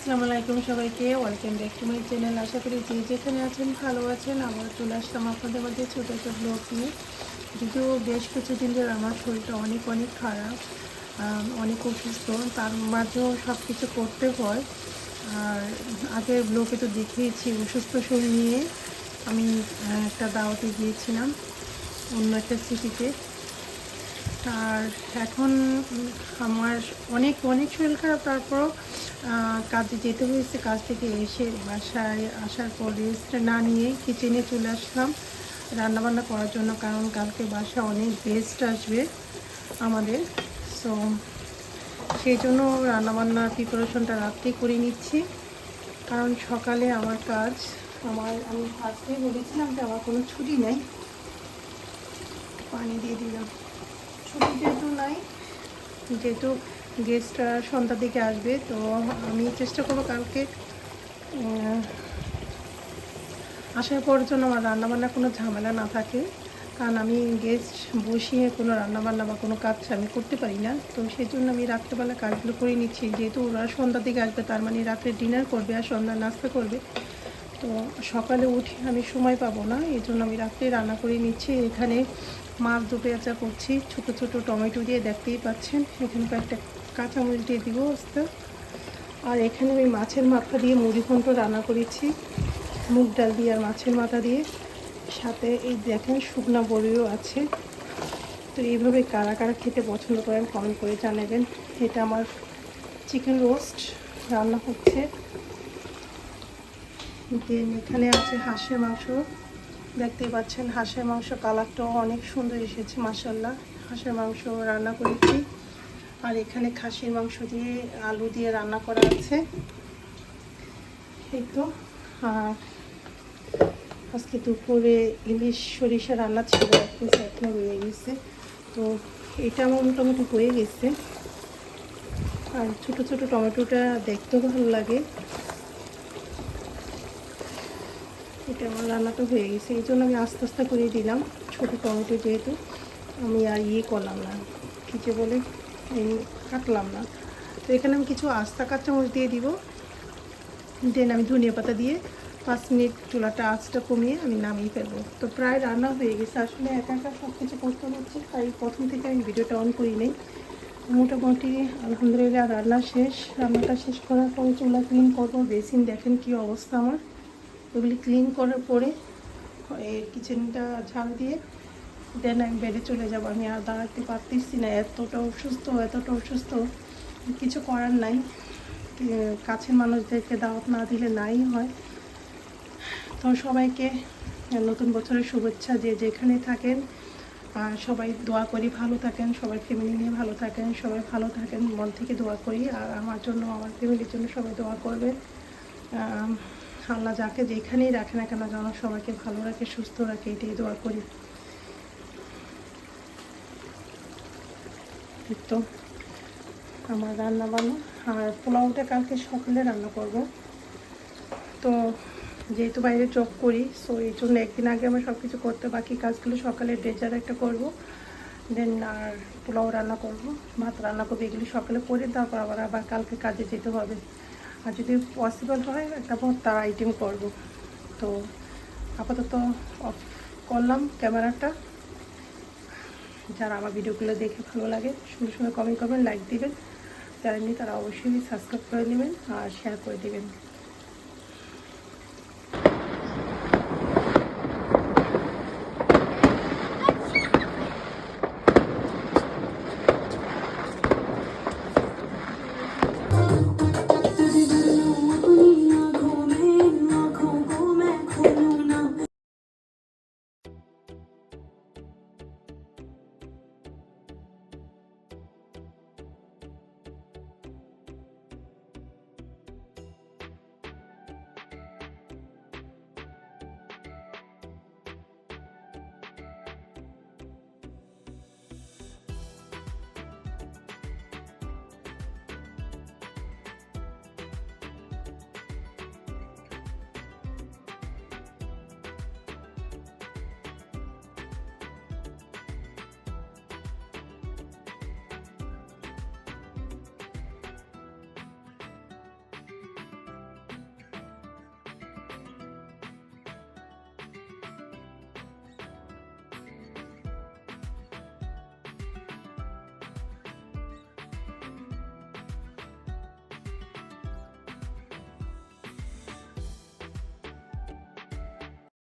আসসালামু আলাইকুম সবাইকে। Welcome back to my channel আশা করি যে যেখানে আছেন, ভালো আছেন। আবার চলে আসলাম আপনাদের মধ্যে ছোটো ছোটো ব্লগ নিয়ে। যদিও বেশ কিছুদিন ধরে আমার শরীরটা অনেক অনেক খারাপ অনেক অসুস্থ। তার মাঝেও সব কিছু করতে হয়। আর আগের ব্লগে তো দেখিয়েছি অসুস্থ শরীর নিয়ে। আমি একটা দাওয়াতে গিয়েছিলাম অন্য একটা সিটিতে আর এখন আমার অনেক অনেক শরীর খারাপ, তারপরও কাজে যেতে হয়েছে, কাজ থেকে এসে বাসায় আসার পর রেস্ট না নিয়ে কিচেনে চলে আসলাম। রান্নাবান্না করার জন্য, কারণ কালকে বাসা অনেক গেস্ট আসবে আমাদের। সো সেই জন্য রান্নাবান্নার প্রিপারেশনটা রাত্রেই করে নিচ্ছি। কারণ সকালে আমার কাজ, আমার, আমি ফার্স্টেই বলেছিলাম যে আমার কোনো ছুটি নেই। পানি দিয়ে দিলাম। ছুটি যেহেতু নাই, যেহেতু গেস্টরা সন্ধ্যার দিকে আসবে, তো আমি চেষ্টা করব কালকে আসার পর জন্য আমার রান্নাবান্না কোনো ঝামেলা না থাকে। কারণ আমি গেস্ট বসিয়ে কোনো রান্নাবান্না বা কোনো কাজ আমি করতে পারি না। তো সেই জন্য আমি রাত্রেবেলা কাজগুলো করে নিচ্ছি। যেহেতু ওরা সন্ধ্যার দিকে আসবে, তার মানে রাত্রে ডিনার করবে আর সন্ধ্যার নাস্তা করবে। তো সকালে উঠে আমি সময় পাবো না, এই জন্য আমি রাত্রে রান্না করে নিচ্ছি। এখানে মাছ দু পেঁচা করছি, ছোট ছোট টমেটো দিয়ে, দেখতেই পাচ্ছেন। এখানে কয়েকটা কাঁচামরিচ দিয়ে দিব আস্তে। আর এখানে আমি মাছের মাথা দিয়ে মুড়ি ঘন্ট রান্না করেছি, মুগ ডাল দিয়ে আর মাছের মাথা দিয়ে। সাথে এই দেখেন শুকনা বড়িও আছে। তো এইভাবে কারা কারা খেতে পছন্দ করেন কমেন্ট করে জানাবেন। এটা আমার চিকেন রোস্ট রান্না হচ্ছে। দেন, এখানে আছে হাঁসের মাংস। দেখতে পাচ্ছেন, হাঁসের মাংস কালারটাও অনেক সুন্দর এসেছে মাসাল্লাহ হাঁসের মাংস রান্না করেছি। আর এখানে খাসির মাংস দিয়ে আলু দিয়ে রান্না করা আছে। এই তো, আর আজকে দুপুরে ইলিশ সরিষা রান্না ছিল, এখনও রয়ে গেছে। তো এটা আমার মোটামুটি হয়ে গেছে। আর ছোট ছোট টমেটোটা দেখতেও ভালো লাগে। এটা আমার রান্নাটা হয়ে গেছে, এই জন্য আমি আস্তে আস্তে করে দিলাম ছোটো টমেটো যেহেতু। আমি আর ইয়ে করলাম না, কী যে বলে, এই কাটলাম না। তো এখানে আমি কিছু আস্তা কাঁচামরিচ দিয়ে দিব। দেন আমি ধনিয়া পাতা দিয়ে পাঁচ মিনিট চুলাটা আঁচটা কমিয়ে আমি নামিয়ে ফেলব। তো প্রায় রান্না হয়ে গেছে, আসলে একা একা সব কিছু করতে হচ্ছে, তাই প্রথম থেকে আমি ভিডিওটা অন করি নেই। মোটামুটি আলহামদুলিল্লাহ রান্না শেষ, রান্নাটা শেষ করার পরে চুলা ক্লিন করব বেসিন দেখেন কি অবস্থা আমার। ওগুলি ক্লিন করার পরে এই কিচেনটা ঝাড় দিয়ে দেন আমি বেডে চলে যাব। আমি আর দাঁড়াতে পারতেছি না, এতটা অসুস্থ এতটা অসুস্থ। কিছু করার নাই। কাছের মানুষদেরকে দাওয়াত না দিলে নাই হয়। তো সবাইকে নতুন বছরের শুভেচ্ছা যে যেখানে থাকেন সবাই দোয়া করি ভালো থাকেন সবাই ফ্যামিলি নিয়ে ভালো থাকেন, সবাই ভালো থাকেন, মন থেকে দোয়া করি। আর আমার জন্য, আমার ফ্যামিলির জন্য সবাই দোয়া করবেন। আল্লাহ যাকে যেখানেই রাখে না কেন যেন সবাইকে ভালো রাখে, সুস্থ রাখে, এটাই দোয়া করি। তো আমার রান্না বান্না আর পোলাওটা কালকে সকালে রান্না করব। তো যেহেতু বাইরে জব করি সো এই জন্য একদিন আগে আমার সব কিছু করতে বাকি কাজগুলো সকালে ডেজার একটা করব। দেন আর পোলাও রান্না করব, ভাত রান্না করব, এগুলি সকালে করে তারপর আবার আবার কালকে কাজে যেতে হবে। আর যদি পসিবল হয় একটা ভর্তার আইটেম করব। তো আপাতত অফ করলাম ক্যামেরাটা। যারা আমার ভিডিওগুলো দেখে ভালো লাগে সুন্দর সুন্দর কমেন্ট করবেন লাইক দিবেন। যারা নিয়ে তারা অবশ্যই সাবস্ক্রাইব করে নেবেন আর শেয়ার করে দেবেন।